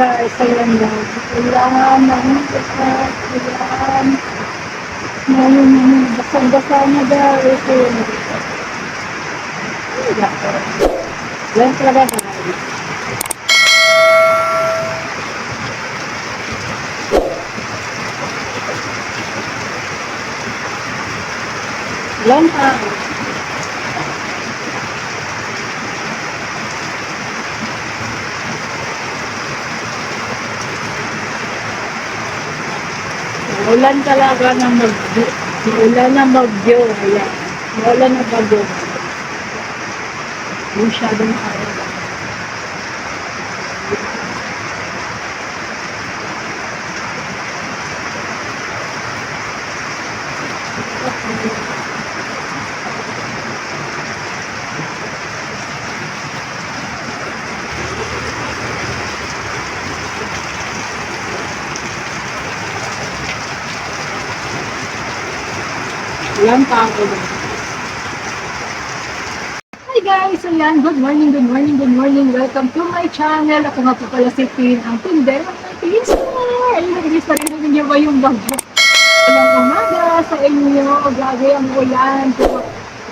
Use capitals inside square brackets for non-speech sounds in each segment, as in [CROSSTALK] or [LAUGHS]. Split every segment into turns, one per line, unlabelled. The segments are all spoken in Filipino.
guys, ayan na. Ulan, nangyay pa, ulan. Ngayon na, basang-basa na guys. Ayan na. Ayan na. Yan talaga guys. Long time. Ulan talaga ng bagyo. Ulan ng bagyo. Ayan. Ulan ng bagyo. Masyadong araw. Ako doon. Hi guys! Ayan, good morning, good morning, good morning. Welcome to my channel. Ako nga po pala si Pin, ang tindero ng Pinsar. Ayun, nag-release pa rin ninyo ba yung bagyo? Walang umaga sa inyo. Grabe ang ulan. Pero,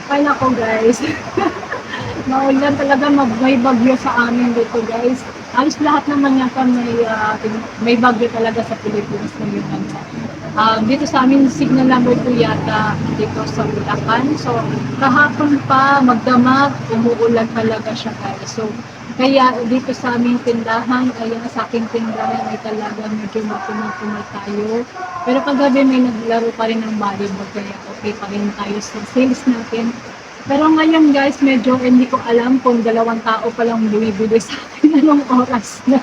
ay nako guys. [LAUGHS] Maulan talaga may bagyo sa amin dito guys. Alis lahat naman yan may, ah, may bagyo talaga sa Pilipinas ngayon. Ah, dito sa amin, signal number 2 yata dito sa Bulacan. So, kahapon pa, magdamag, umuulan talaga siya guys. So, kaya dito sa aming tindahan, kaya sa aking tindahan ay talaga medyo matumatumal tayo. Pero kagabi may naglaro pa rin ng volleyball, kaya okay pa rin tayo sa sales natin. Pero ngayon guys, medyo hindi ko alam kung dalawang tao pa lang bumibili sa akin [LAUGHS] anong oras na.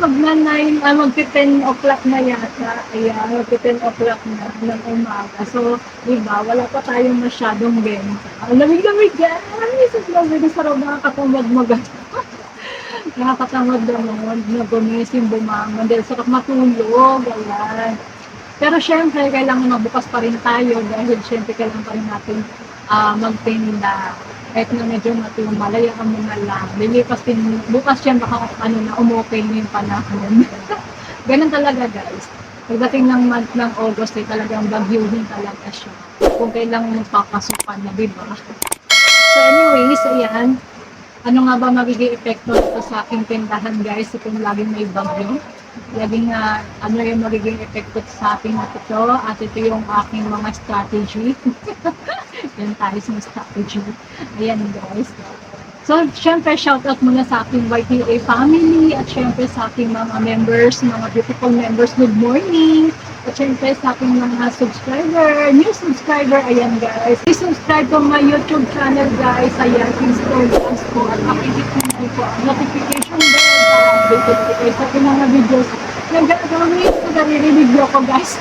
Mag na 9, ah, mag 10 o'clock na yata. Ayan, mag 10 o'clock na ng umaga. So, di ba, wala pa tayong masyadong benta. Ang lamig-lamig guys! Sa lamig sa sarap nakakatamad mag [LAUGHS] Nakakatamad naman na gumising, bumangon. Dahil sarap matulog. Ayan. Pero syempre, kailangan mabukas pa rin tayo dahil syempre kailangan pa rin natin ah, magtinda. Kahit na medyo matumalaya ka muna lang. Lilipas din, bukas yan baka ano na, umokay na yung panahon. [LAUGHS] Ganun talaga guys. Pagdating ng month ng August ay talagang bagyuhin talaga siya. Kung kailang magpapasukan na, di ba? So anyways, ayan. Ano nga ba magiging epekto sa aking tindahan guys kung laging may bagyo? Laging na ano yung magiging epekto sa ating at ito at ito yung aking mga strategy. [LAUGHS] Yan tayo sa strategy. Ayan guys. So, syempre, shout out muna sa aking YTA family at syempre sa aking mga members, mga beautiful members, good morning! At syempre sa aking mga subscriber, new subscriber, ayan guys. Please subscribe to my YouTube channel guys, ayan, Instagram Vlogs po. At makikit mo po ang notification bell para updated po kayo sa aking mga videos. Nag-gagawin ko naririnig ko guys.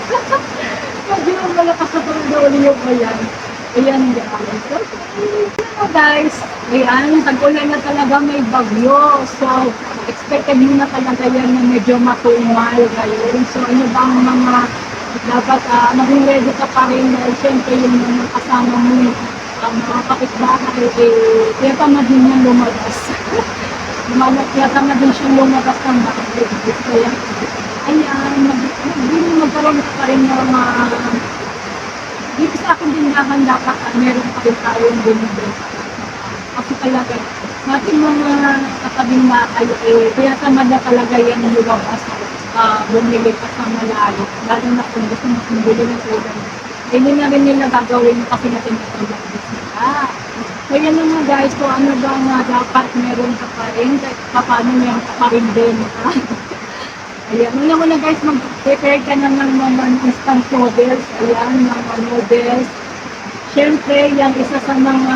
[LAUGHS] Medyo malakas na talaga ulit yung ayan. Ayan guys. So, guys, ayan, tag-ulan na talaga may bagyo. So, expected nyo na talaga yan na medyo matumal ngayon. So, ano ba ang mga dapat uh, maging ready ka pa rin dahil syempre yung mga kasama mo, ang mga kapitbahay, eh, kaya tamad din yan lumabas. [LAUGHS] Kaya tamad din siyang lumabas ng bahay. Kaya, ayan, mag, mag, magkaroon pa rin ng mga dito sa akin tindahan dapat uh, meron pa rin tayong binibenta. Kasi talaga, natin mga katabing bahay, eh, kaya tamad na talaga yan lumabas uh, bumili pa sa malayo. Lalo na kung gusto mo bumili ng soda. Eh, Hindi na rin nila gagawin kasi natin ito sila. So yan naman guys, kung ano ba nga dapat meron ka pa rin, kahit pa paano meron ka pa rin benta. [LAUGHS] Ayan, muna muna guys, mag-prepare ka na ng mga instant noodles. Ayan, mga noodles. Siyempre, yan isa sa mga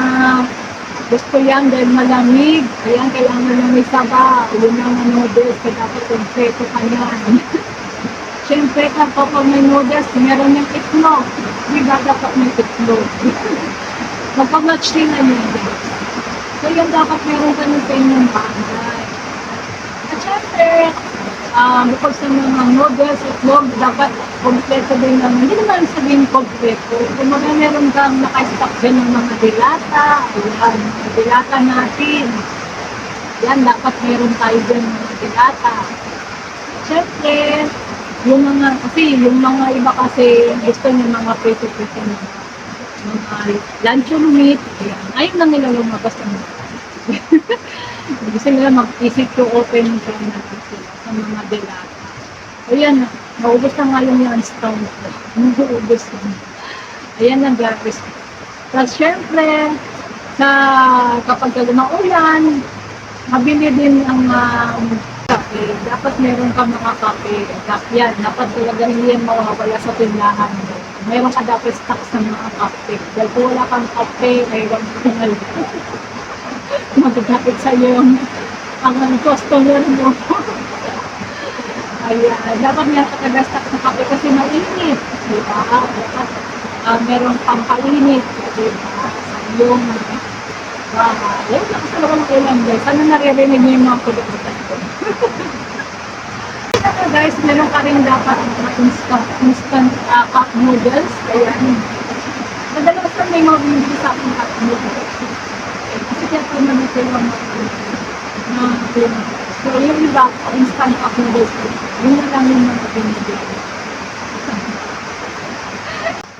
gusto yan dahil malamig. Ayan, kailangan na may saba. Yun ang noodles, kaya dapat kompleto ka yan. Siyempre, kapag may noodles, meron yung itlog. Hindi ba dapat may itlog? [LAUGHS] Magpag-match din na noodles. So, yan dapat meron ka ng sa inyong bahay. At syempre, um, bukod sa mga noodles, itlog, dapat kompleto din ng, hindi naman sabihin kompleto. Kung mga meron kang naka-stock dyan ng mga dilata, ayan, mga dilata natin. Yan, dapat meron tayo dyan mga dilata. Siyempre, yung mga, kasi yung mga iba kasi gusto niya mga prito-prito na mga luncheon meat, ayan. Ayaw na nila lumabas ng [LAUGHS] gusto nila mag-isip to open sa natin sa mga dilata. Ayan, naubos na nga yung lunch time ko. Naubos na. Ayan na guys. Tapos syempre, sa kapag ng ulan, mabili din ang um, kape. Dapat meron ka mga kape. Yan. Dapat talaga hindi yan mawawala sa tindahan mo. Meron ka dapat stock sa mga kape. Dahil kung wala kang kape, ay wag mo na [LAUGHS] magagapit sa iyo yung ang ang customer mo. [LAUGHS] Ayan. Dapat talaga stock sa kape kasi mainit. Diba? Dapat uh, meron pang painit. Diba? Sa iyong bahay. Yan, lakas talaga ng ulan guys. Sana naririnig niyo yung mga kulitan ko. Guys, meron ka rin dapat mga instant, instant uh, cup noodles. Ayan. Madalas na may mga binibili sa akin cup noodles. Eh, Kasi kaya pa naman ito yung mga mga So, yung iba, instant cup noodles. Yun na yung mga binibili.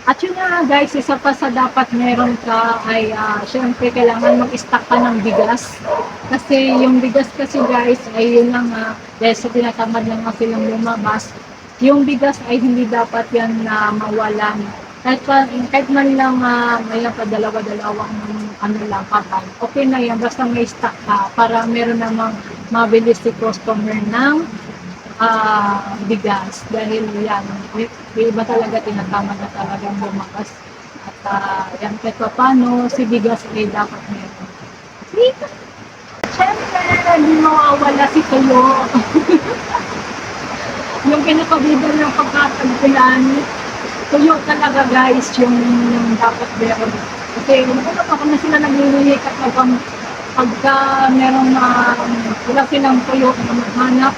At yun nga guys, isa pa sa dapat meron ka ay uh, syempre kailangan mag-stock ka ng bigas. Kasi yung bigas kasi guys ay yun lang nga, dahil sa tinatamad lang nga silang lumabas, yung bigas ay hindi dapat yan na mawalan. Kahit, pa, kahit man lang uh, may pa dalawa-dalawang ano lang kapal, okay na yan, basta may stock ka para meron namang mabilis si customer ng ah bigas dahil yan, may, may iba talaga tinatamad na talagang lumakas at ah, yan kahit pa paano si bigas ay dapat meron. Siyempre, hindi mawawala si Tuyo. [LAUGHS] yung pinakabida ng pagkatagpulan, Tuyo talaga guys, yung, yung dapat meron. Kasi pa kung na sila naglilihi kapag pagka merong uh, wala silang tuyo na maghanap,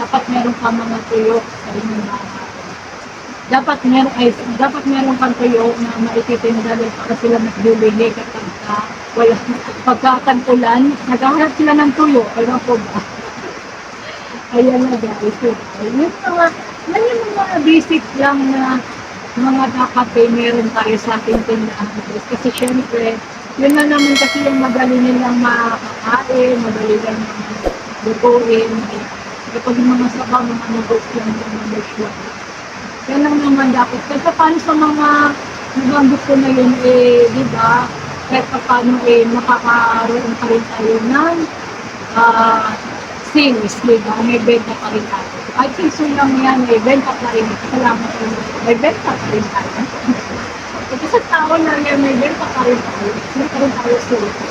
dapat meron ka mga tuyo sa inyong bahay. Dapat meron ay dapat meron kang tuyo na maititinda din para sila nagbibili kapag uh, wala pagkakantulan, naghahanap sila ng tuyo, ano po ba? [LAUGHS] Ayan na guys. Yun mga, yan yung mga basic lang na mga dapat eh, meron tayo sa ating tindahan. Kasi syempre, yun na naman kasi yung madali nilang makakain, madali lang lutuin. Kapag yung mga sabaw, mga noodles lang mga dish Yan lang naman dapat. Kasi paano sa mga mga gusto na yun, eh, di ba? Kahit pa paano, eh, makakaroon pa rin tayo ng ah, sales, di ba? May benta pa rin tayo. Kahit piso lang yan, may benta pa rin. Salamat po. May benta pa rin tayo. [LAUGHS] Kasi sa tao na yan, may benta pa rin tayo. May pa rin tayo sales.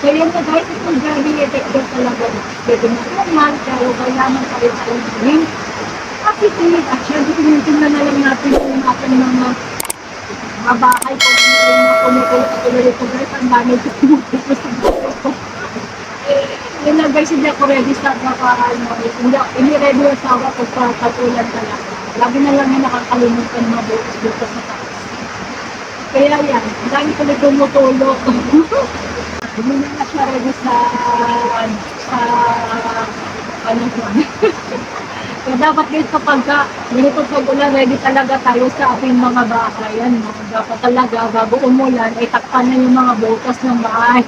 Kaya na guys, itong journey effective talaga. Pwede na naman, pero kailangan pa rin tayo maging positive. At syempre, tinitingnan na lang natin yung ating mga mga ko. Yung mga kumukulit at tuloy ito guys, ang dami kumukulit sa bahay ko. Yun na guys, hindi ako ready sa baka ano, hindi, hindi ready yung sawa ko sa katulad. Lagi na lang yung nakakalimutan mga bukas dito sa taas. Kaya yan, dami ko na tumutulog. [LAUGHS] Hindi na ready sa, sa, ko. Kaya dapat guys kapag ka, ganito pag ulan, ready talaga tayo sa ating mga bahay. Yan, no? dapat talaga bago umulan, ay takpan na yung mga bukas ng bahay.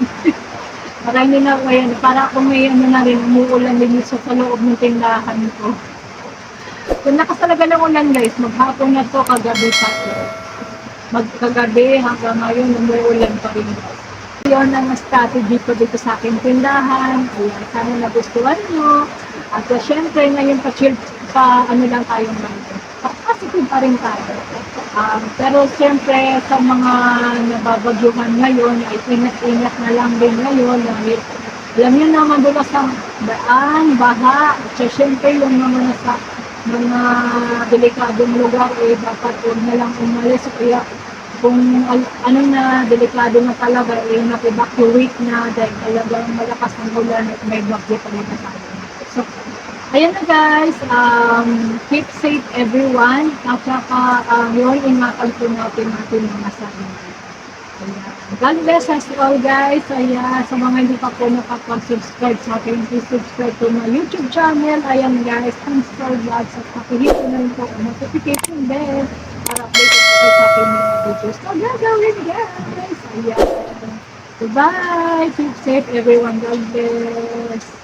[LAUGHS] para hindi na, ayan, para kung may ano na rin, umuulan din sa, sa loob ng tindahan ko. Kung lakas talaga ng ulan guys, maghapon na to, kagabi pa. Magkagabi hanggang ngayon, umuulan pa rin guys. Yun ang strategy ko dito sa aking tindahan. Ayan, sana nagustuhan nyo. At uh, syempre, ngayon pa-chill, pa ano lang tayong mga positive pa rin tayo. Um, pero syempre, sa mga nababagyuhan ngayon, ay ingat-ingat na lang din ngayon. Dahil, alam niyo naman doon sa daan, baha, at so, syempre yung mga nasa mga delikadong lugar, eh, dapat huwag na lang umalis. Kaya kung ano na delikado na talaga ay eh, mag-evacuate na dahil talagang malakas ang ulan at may bagyo talaga tayo. So, ayan na guys, um, keep safe everyone at saka um, yun ingatagpo natin natin mga sarili. God bless us all guys. Ayan, sa mga hindi pa po nakapag-subscribe sa akin, please subscribe to my YouTube channel. Ayan guys, thanks for watch at pakihit na rin po ang notification bell para po like akin mga videos na gagawin guys. Ayan. Goodbye. Keep safe everyone. God bless.